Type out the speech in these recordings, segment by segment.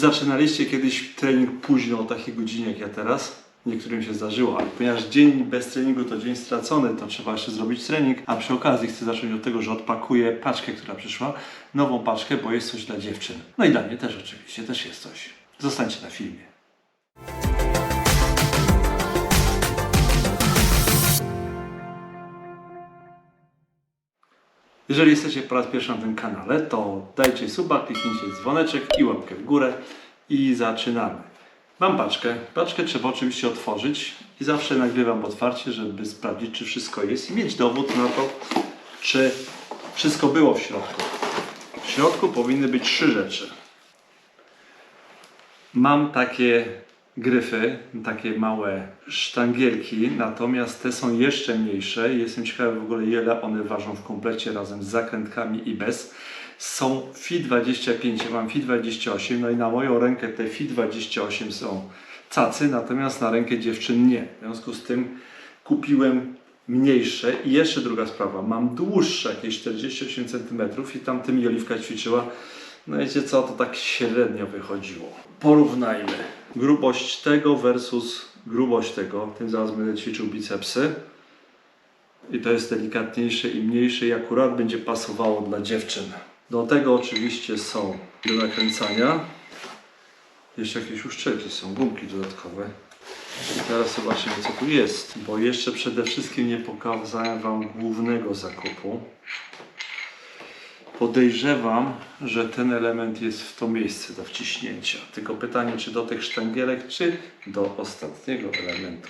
zaczynaliście kiedyś trening późno o takiej godzinie jak ja teraz? Niektórym się zdarzyło, ale ponieważ dzień bez treningu to dzień stracony, to trzeba jeszcze zrobić trening, a przy okazji chcę zacząć od tego, że odpakuję paczkę, która przyszła, nową paczkę, bo jest coś dla dziewczyn. No i dla mnie też oczywiście, też jest coś. Zostańcie na filmie. Jeżeli jesteście po raz pierwszy na tym kanale, to dajcie suba, kliknijcie dzwoneczek i łapkę w górę i zaczynamy. Mam paczkę. Paczkę trzeba oczywiście otworzyć i zawsze nagrywam otwarcie, żeby sprawdzić, czy wszystko jest i mieć dowód na to, czy wszystko było w środku. W środku powinny być trzy rzeczy. Mam takie gryfy, takie małe sztangielki, natomiast te są jeszcze mniejsze. Jestem ciekawy w ogóle ile one ważą w komplecie razem z zakrętkami i bez. Są FI 25, ja mam FI 28, no i na moją rękę te FI 28 są cacy, natomiast na rękę dziewczyn nie. W związku z tym kupiłem mniejsze i jeszcze druga sprawa, mam dłuższe, jakieś 48 cm i tam tymi Oliwka ćwiczyła. No wiecie co, to tak średnio wychodziło. Porównajmy grubość tego versus grubość tego. Tym zaraz będę ćwiczył bicepsy. I to jest delikatniejsze i mniejsze i akurat będzie pasowało dla dziewczyn. Do tego oczywiście są do nakręcania. Jeszcze jakieś uszczelki są, gumki dodatkowe. I teraz zobaczymy co tu jest, bo jeszcze przede wszystkim nie pokazałem Wam głównego zakupu. Podejrzewam, że ten element jest w to miejsce do wciśnięcia. Tylko pytanie, czy do tych sztangielek, czy do ostatniego elementu.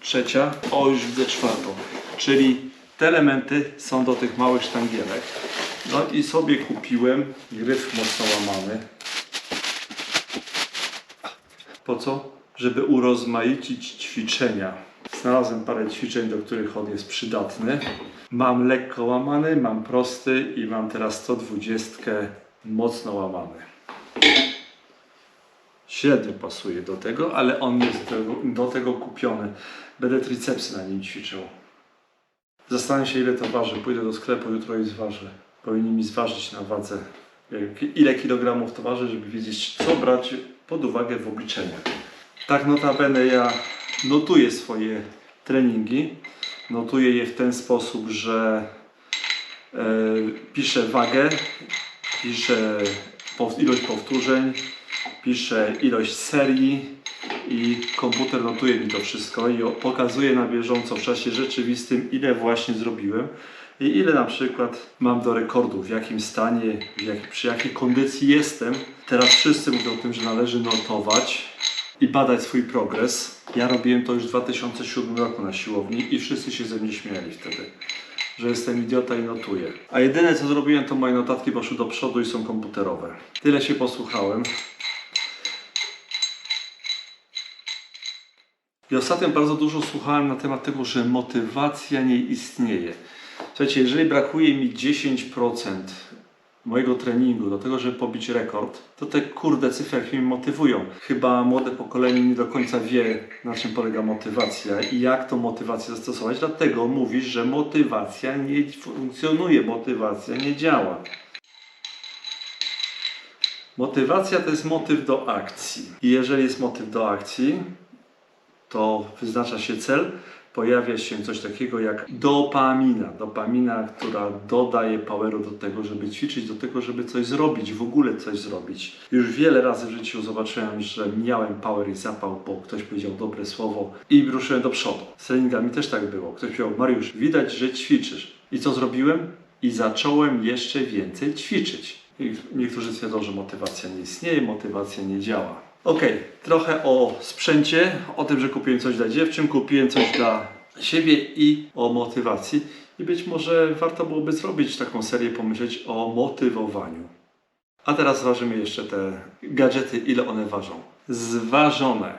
Trzecia, o już widzę czwartą. Czyli te elementy są do tych małych sztangielek. No i sobie kupiłem gryf mocno łamany. Po co? Żeby urozmaicić ćwiczenia. Znalazłem parę ćwiczeń, do których on jest przydatny. Mam lekko łamany, mam prosty i mam teraz 120 mocno łamany. Średnio pasuje do tego, ale on jest do, do tego kupiony. Będę tricepsy na nim ćwiczył. Zastanawiam się ile to waży. Pójdę do sklepu jutro i zważę. Powinni mi zważyć na wadze ile kilogramów to waży, żeby wiedzieć co brać pod uwagę w obliczeniach. Tak notabene ja notuję swoje treningi. Notuję je w ten sposób, że e, piszę wagę, piszę ilość powtórzeń, piszę ilość serii i komputer notuje mi to wszystko i pokazuje na bieżąco w czasie rzeczywistym ile właśnie zrobiłem i ile na przykład mam do rekordu, w jakim stanie, w jak, przy jakiej kondycji jestem. Teraz wszyscy mówią o tym, że należy notować i badać swój progres. Ja robiłem to już w 2007 roku na siłowni i wszyscy się ze mnie śmiali wtedy, że jestem idiota i notuję. A jedyne co zrobiłem to moje notatki poszły do przodu i są komputerowe. Tyle się posłuchałem. I ostatnio bardzo dużo słuchałem na temat tego, że motywacja nie istnieje. Słuchajcie, jeżeli brakuje mi 10% mojego treningu do tego, żeby pobić rekord, to te kurde cyferki mnie motywują. Chyba młode pokolenie nie do końca wie, na czym polega motywacja i jak tą motywację zastosować. Dlatego mówisz, że motywacja nie funkcjonuje, motywacja nie działa. Motywacja to jest motyw do akcji. I jeżeli jest motyw do akcji, to wyznacza się cel, pojawia się coś takiego jak dopamina. Dopamina, która dodaje poweru do tego, żeby ćwiczyć, do tego, żeby coś zrobić, w ogóle coś zrobić. Już wiele razy w życiu zobaczyłem, że miałem power i zapał, bo ktoś powiedział dobre słowo i ruszyłem do przodu. Z treningami też tak było. Ktoś powiedział, Mariusz, widać, że ćwiczysz. I co zrobiłem? I zacząłem jeszcze więcej ćwiczyć. Niektórzy twierdzą, że motywacja nie istnieje, motywacja nie działa. Okej, trochę o sprzęcie, o tym, że kupiłem coś dla dziewczyn, kupiłem coś dla siebie i o motywacji. I być może warto byłoby zrobić taką serię, pomyśleć o motywowaniu. A teraz ważymy jeszcze te gadżety, ile one ważą. Zważone.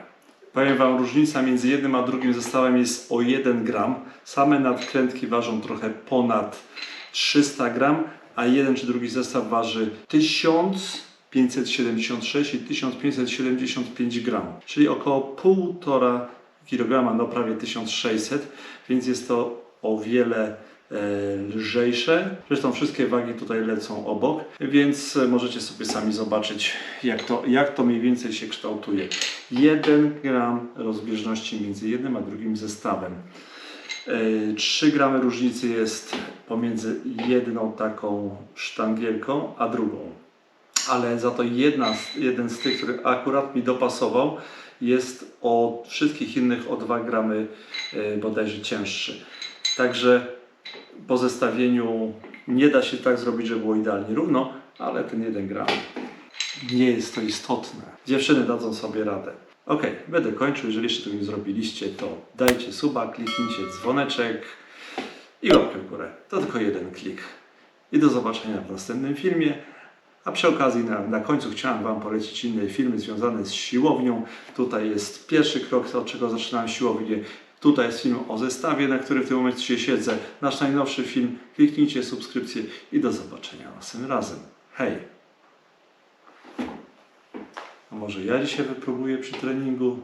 Powiem Wam, różnica między jednym a drugim zestawem jest o 1 gram. Same nadkrętki ważą trochę ponad 300 gram, a jeden czy drugi zestaw waży 1576 i 1575 gram, czyli około 1,5 kg, no prawie 1600, więc jest to o wiele e, lżejsze. Zresztą wszystkie wagi tutaj lecą obok, więc e, możecie sobie sami zobaczyć, jak to, jak to mniej więcej się kształtuje. 1 gram rozbieżności między jednym a drugim zestawem. E, 3 gramy różnicy jest pomiędzy jedną taką sztangielką a drugą. Ale za to jedna, jeden z tych, który akurat mi dopasował, jest od wszystkich innych o 2 gramy e, bodajże cięższy. Także po zestawieniu nie da się tak zrobić, żeby było idealnie równo, ale ten 1 gram nie jest to istotne. Dziewczyny dadzą sobie radę. Ok, będę kończył. Jeżeli jeszcze tego nie zrobiliście, to dajcie suba, kliknijcie dzwoneczek i łapkę w górę. To tylko jeden klik. I do zobaczenia w następnym filmie. A przy okazji na, na końcu chciałem Wam polecić inne filmy związane z siłownią. Tutaj jest pierwszy krok, od czego zaczynałem siłownię. Tutaj jest film o zestawie, na którym w tym momencie siedzę. Nasz najnowszy film. Kliknijcie subskrypcję i do zobaczenia następnym razem. Hej! A może ja dzisiaj wypróbuję przy treningu?